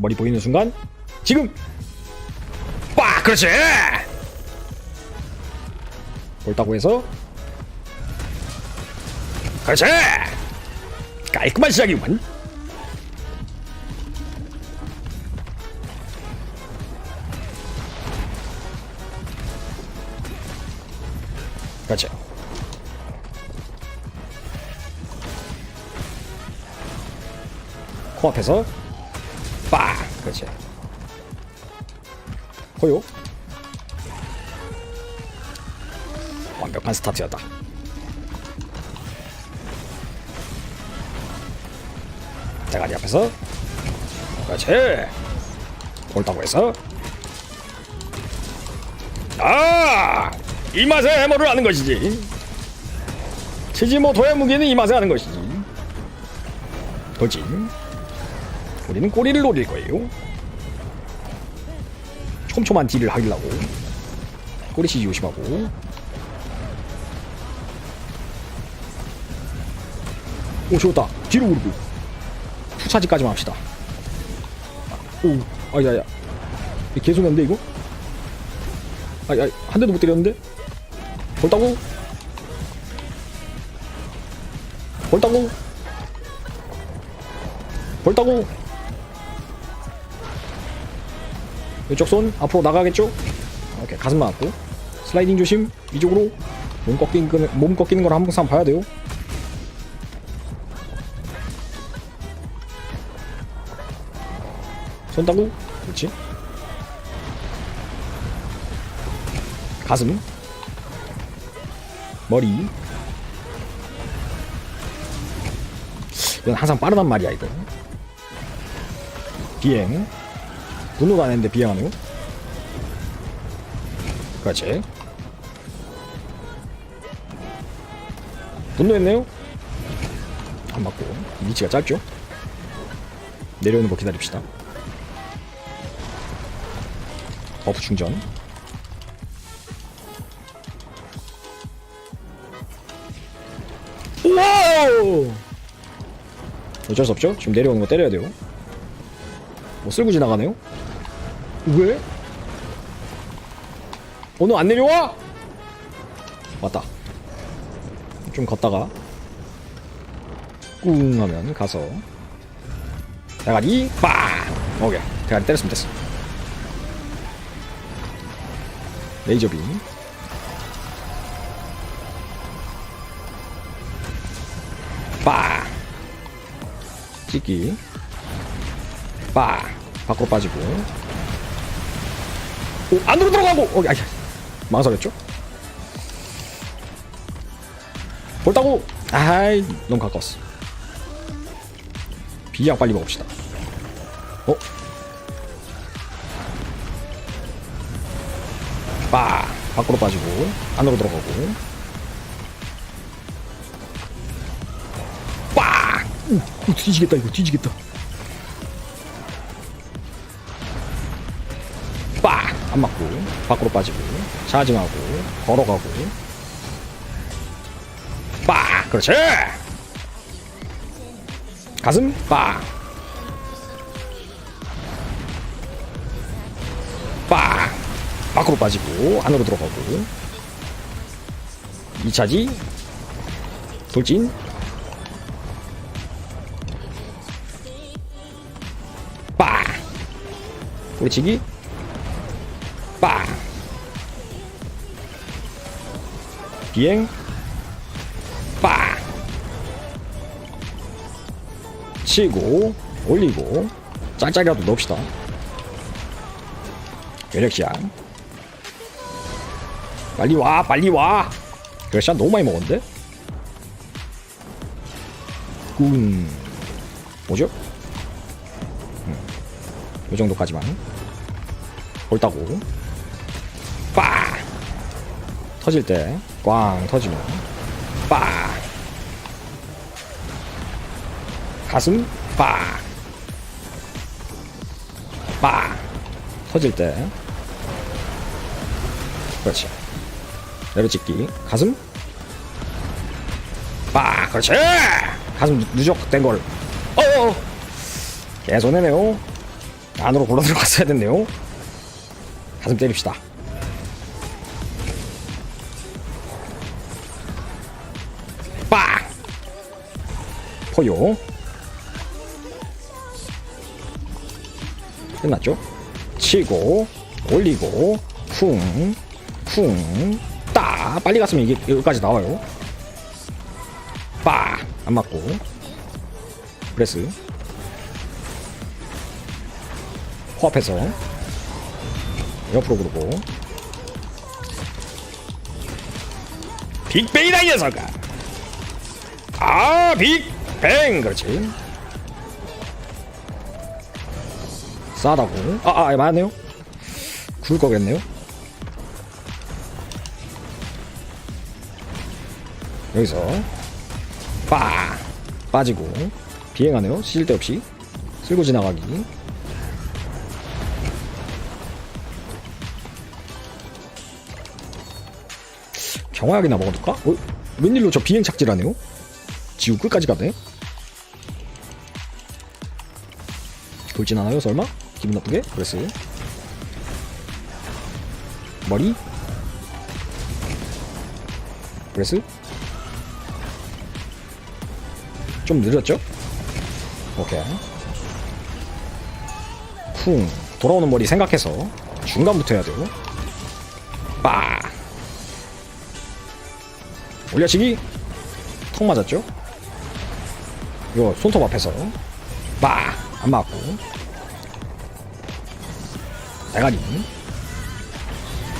머리 보이는 순간 지금! 빡! 그렇지! 옳다고 해서. 그렇지! 깔끔한 시작이구만 그렇지. 코앞에서. 빡 그렇지. 호요? 완벽한 스타트였다. 대가리 앞에서. 그렇지. 옳다고 해서. 아 이 맛에 해머를 하는 것이지. 치지모토의 무기는 이 맛에 하는 것이지. 돌진 우리는 꼬리를 노릴 거예요. 촘촘한 딜을 하려고. 꼬리 치지 조심하고. 오 좋다. 뒤로 오르고. 후차지까지만 합시다. 오 아야야 개소리인데 이거? 아야 한 대도 못 때렸는데? 벌다고 벌다고 벌다고 왼쪽 손 앞으로 나가겠죠? 오케이 가슴 맞았고. 슬라이딩 조심. 위쪽으로 몸 꺾이는 거- 몸 꺾이는 걸 항상 봐야 돼요. 손 따고. 그렇지. 가슴. 머리. 이건 항상 빠르단 말이야 이거. 비행 분노도 안 했는데 비행하네요. 그렇지. 분노했네요. 안 맞고. 위치가 짧죠? 내려오는 거 기다립시다. 버프 충전. 와우! 어쩔 수 없죠? 지금 내려오는 거 때려야 돼요. 뭐 쓸고 지나가네요 왜? 오늘 안 내려와? 왔다. 좀 걷다가 꿍 하면 가서. 대가리 빵 오케이. 대가리 때렸으면 됐어. 레이저빔 빵 찍기. 빵 밖으로 빠지고 오, 안으로 들어가고. 어, 아야. 망설였죠? 볼따고 아이 너무 가까웠어. 비약 빨리 먹읍시다. 어? 빠. 밖으로 빠지고 안으로 들어가고. 빠. 우, 우, 뒤지겠다 이거. 뒤지겠다 안 맞고 밖으로 빠지고 차징하고 걸어가고 빡! 그렇지! 가슴 빡! 빡! 밖으로 빠지고 안으로 들어가고 2차지 돌진 빡! 뿌리치기 비행. 빵! 치고 올리고 짤짤이라도 넣읍시다. 괴력시야 빨리 와 빨리 와. 괴력시야 너무 많이 먹었는데? 군. 뭐죠? 음, 요 정도까지만. 옳다고. 빠 터질 때 꽝 터지면. 빠 가슴 빠빠 터질 때. 그렇지. 내려찍기. 가슴. 빠 그렇지. 가슴 누- 누적된 걸. 어어. 개손해네요. 안으로 골라 들어갔어야 됐네요. 가슴 때립시다. 포요. 끝났죠? 치고, 올리고, 쿵, 쿵, 따! 빨리 갔으면 이게 여기까지 나와요. 빠! 안 맞고. 프레스. 코앞에서 옆으로 그르고 빅뱅이다 이 녀석아 아 빅 뱅 그렇지 싸다고 아아 맞네요 굴 거겠네요 여기서 빠 빠지고 비행하네요 쓸데없이 쓸고 지나가기 경화약이나 먹어둘까? 어? 웬일로 저 비행 착지라네요? 지구 끝까지 가네? 돌진 하나요 설마? 기분 나쁘게? 그랬어 머리? 그랬어? 좀 느렸죠? 오케이 쿵 돌아오는 머리 생각해서 중간부터 해야 돼요 빠 올려치기 턱 맞았죠 이거 손톱 앞에서 빠 안 맞고 대가리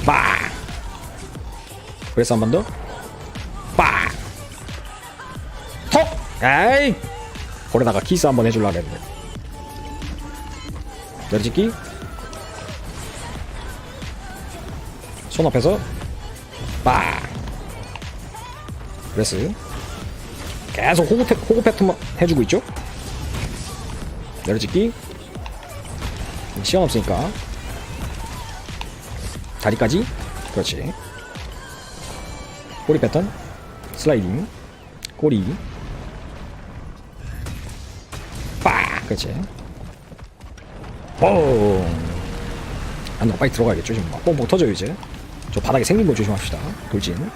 빠 그래서 한 번더 빠! 턱! 에이! 거기다가 키스 한번 해줄라 그랬네 내리찍기 손 앞에서 빠! 그레스 계속 호구, 태, 호구 패턴만 해주고 있죠 내려찍기. 시간 없으니까. 다리까지. 그렇지. 꼬리 패턴. 슬라이딩. 꼬리. 빡! 그렇지. 뽕! 안으로 빨리 들어가야겠죠 지금. 막 뽕뽕 터져요 이제. 저 바닥에 생긴 거 조심합시다. 돌진.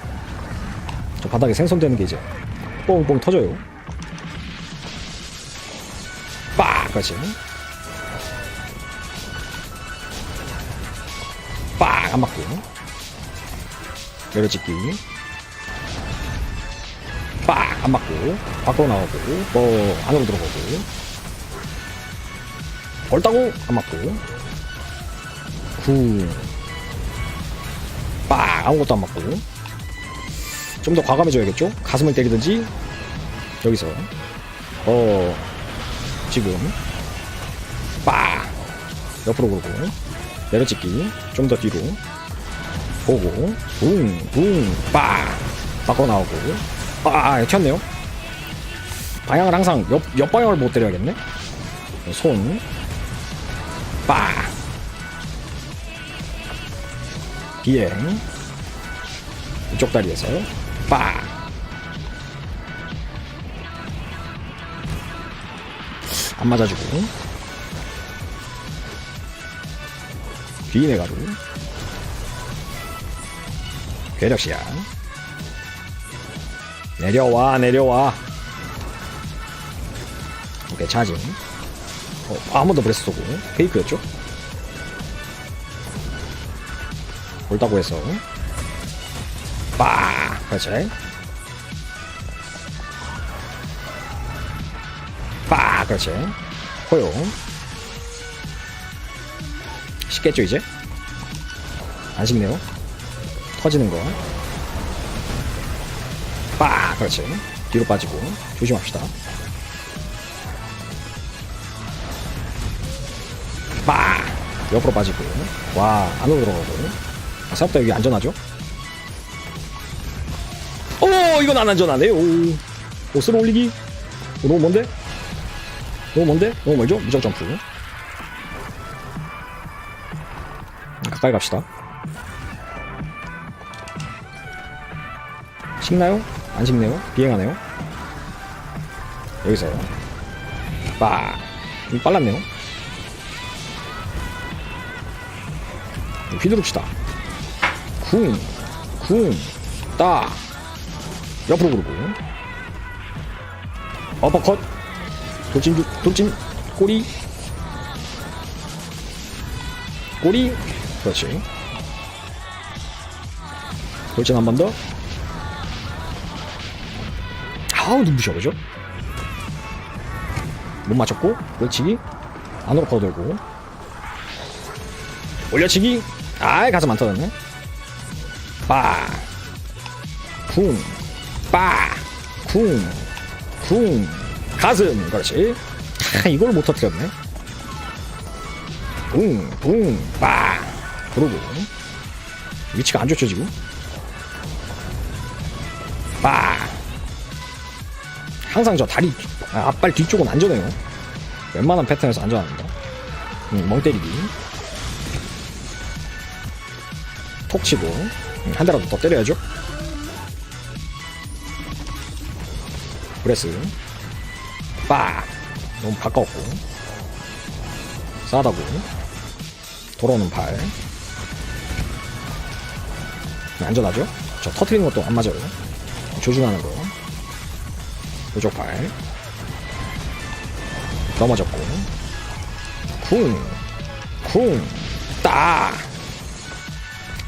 저 바닥에 생성되는 게 이제. 뽕뽕 터져요 빡 그렇지. 빡! 안 맞고. 내려찍기. 빡! 안 맞고. 밖으로 나오고. 뭐 안으로 들어가고. 벌다고! 안 맞고. 굿빡! 아무것도 안 맞고. 좀 더 과감해져야겠죠? 가슴을 때리든지. 여기서. 어. 지금. 빡 옆으로 보고 내려찍기 좀 더 뒤로. 보고 붕붕빡 바꿔 나오고. 아, 아 켰네요. 방향을 항상 옆, 옆 방향을 못 때려야겠네. 손 빡! 비행. 이쪽 다리에서 빡! 안 맞아주고 비인의 가루. 괴력시야. 내려와 내려와. 오케이 차징. 어, 더 브레스 쏘고. 페이크였죠? 옳다고 해서. 빠! 그렇지. 빠! 그렇지. 호용 쉽겠죠 이제 안 식네요 터지는 거 빠! 그렇지. 뒤로 빠지고. 조심합시다. 빠! 옆으로 빠지고. 와, 안으로 들어가고. 아, 생각보다 여기 안전하죠? 어 이건 안 안전하네. 오. 오스로 올리기. 오, 너무 먼데? 너무 먼데? 너무 멀죠? 무적 점프. 가까이 갑시다. 식나요? 안 식네요? 비행하네요? 여기서 빠! 좀 빨랐네요? 휘두릅시다 쿵, 쿵, 따 옆으로 구르고 어퍼컷 돌진 주- 돌진 꼬리 꼬리 그렇지 돌진 한 번 더. 아우 눈부셔 그죠? 못 맞췄고 올치기. 안으로 퍼들고. 올려치기. 아이 가슴 안 터졌네. 빠. 쿵, 빠, 쿵, 쿵, 가슴, 그렇지. 아, 이걸 못 터뜨렸네. 붕, 붕, 빠, 그러고. 위치가 안 좋죠, 지금? 빠. 항상 저 다리, 아, 앞발 뒤쪽은 안전해요. 웬만한 패턴에서 안전합니다. 음, 멍 때리기. 톡 치고. 음, 한 대라도 더 때려야죠. 브레스 빠 너무 가까웠고 싸다고 돌아오는 팔 안전하죠? 저 터트리는 것도 안 맞아요. 조준하는 거. 이쪽 팔. 넘어졌고. 쿵, 쿵, 따.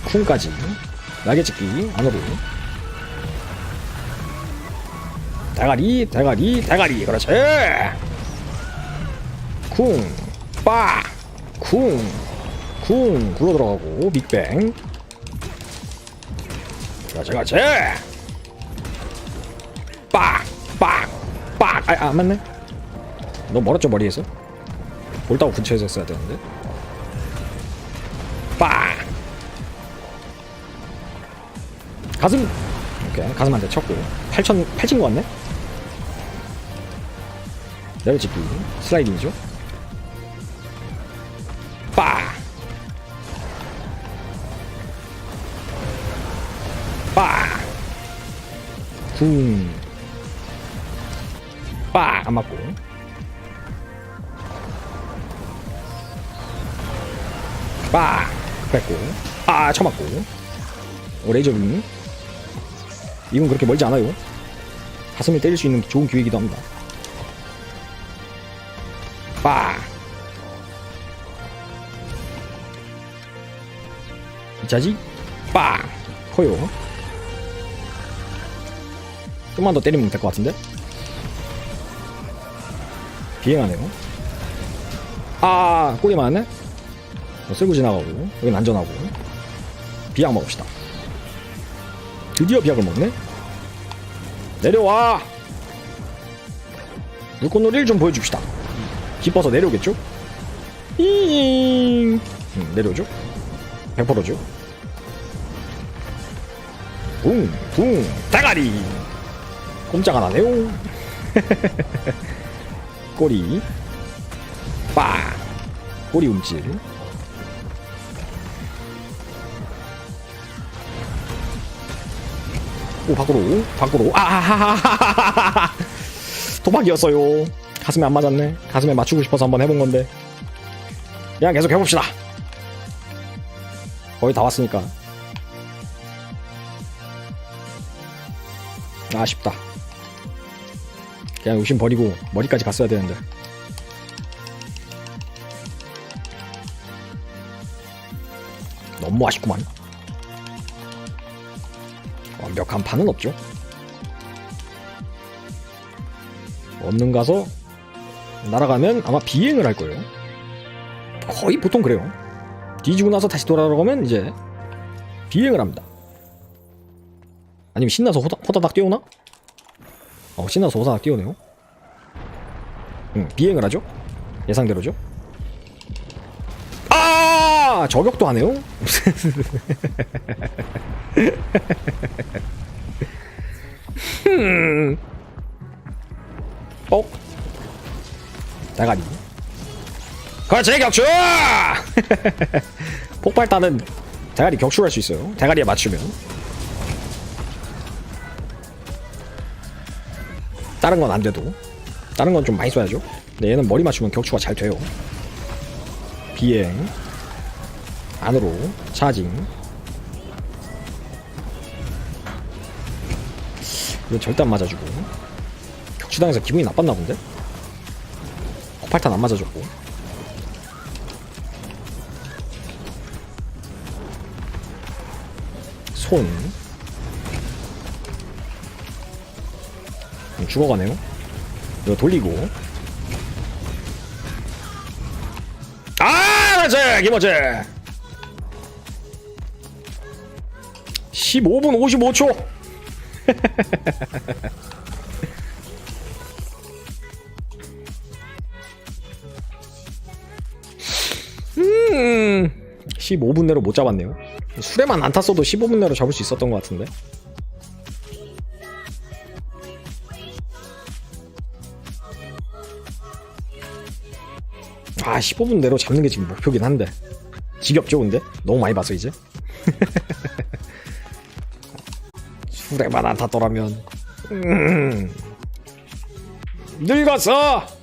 쿵까지. 날개찍기. 안으로 대가리 대가리 대가리. 그렇지. 쿵, 빠, 쿵, 쿵. 굴러 들어가고. 빅뱅 그렇지 그렇지 빡, 빡, 빡. 아, 안 맞네. 너무 멀었죠 머리에서? 볼 따고 근처에서 했어야 되는데. 빡. 가슴. 오케이. 가슴한테 쳤고. 8천 8친 거 같네? 내려찍기. 슬라이딩이죠 쿵! 빠! 안 맞고. 빠! 뺐고. 아 쳐맞고. 오 레이저 빔 이건 그렇게 멀지 않아요. 가슴을 때릴 수 있는 좋은 기회이기도 합니다. 빠 이자지? 빠 커요 좀만 더 때리면 될 것 같은데? 비행하네요. 아 꼬리 맞았네? 어, 쓸고 지나가고 여긴 안전하고. 비약 먹읍시다. 드디어 비약을 먹네? 내려와! 물꽃놀이를 좀 보여줍시다. 기뻐서 내려오겠죠? 잉! 음, 내려오죠? 100%죠? 붕, 붕, 대가리! 꼼짝 안 하네요. 꼬리, 빠, 꼬리 움찔. 오, 밖으로, 밖으로. 아하하하하하! 도박이었어요. 가슴에 안 맞았네. 가슴에 맞추고 싶어서 한번 해본 건데. 그냥 계속 해봅시다. 거의 다 왔으니까. 아쉽다. 그냥 의심 버리고 머리까지 갔어야 되는데. 너무 아쉽구만. 완벽한 판은 없죠. 얻는 가서 날아가면 아마 비행을 할 거예요. 거의 보통 그래요. 뒤지고 나서 다시 돌아오면 이제 비행을 합니다. 아니면 신나서 호다, 호다닥 뛰어오나? 어, 신나서 호다닥 뛰어오네요. 응, 비행을 하죠. 예상대로죠. 아! 저격도 하네요. 흠. 뻑. 대가리. 그렇지, 격추! 폭발탄은 대가리 격추할 수 있어요. 대가리에 맞추면. 다른 건 안 돼도. 다른 건 좀 많이 써야죠. 근데 얘는 머리 맞추면 격추가 잘 돼요. 비행. 안으로 차징 이거 절대 안 맞아주고 격추당해서 기분이 나빴나 본데? 폭발탄 안 맞아줬고 손 죽어가네요. 이거 돌리고. 아 맞아! 김어지 15분 55초. 음 15분 내로 못 잡았네요. 수레만 안 탔어도 15분 내로 잡을 수 있었던 것 같은데 아 15분 내로 잡는 게 지금 목표긴 한데 지겹죠 근데? 너무 많이 봤어 이제 수레만 안 탔더라면 음. 늙었어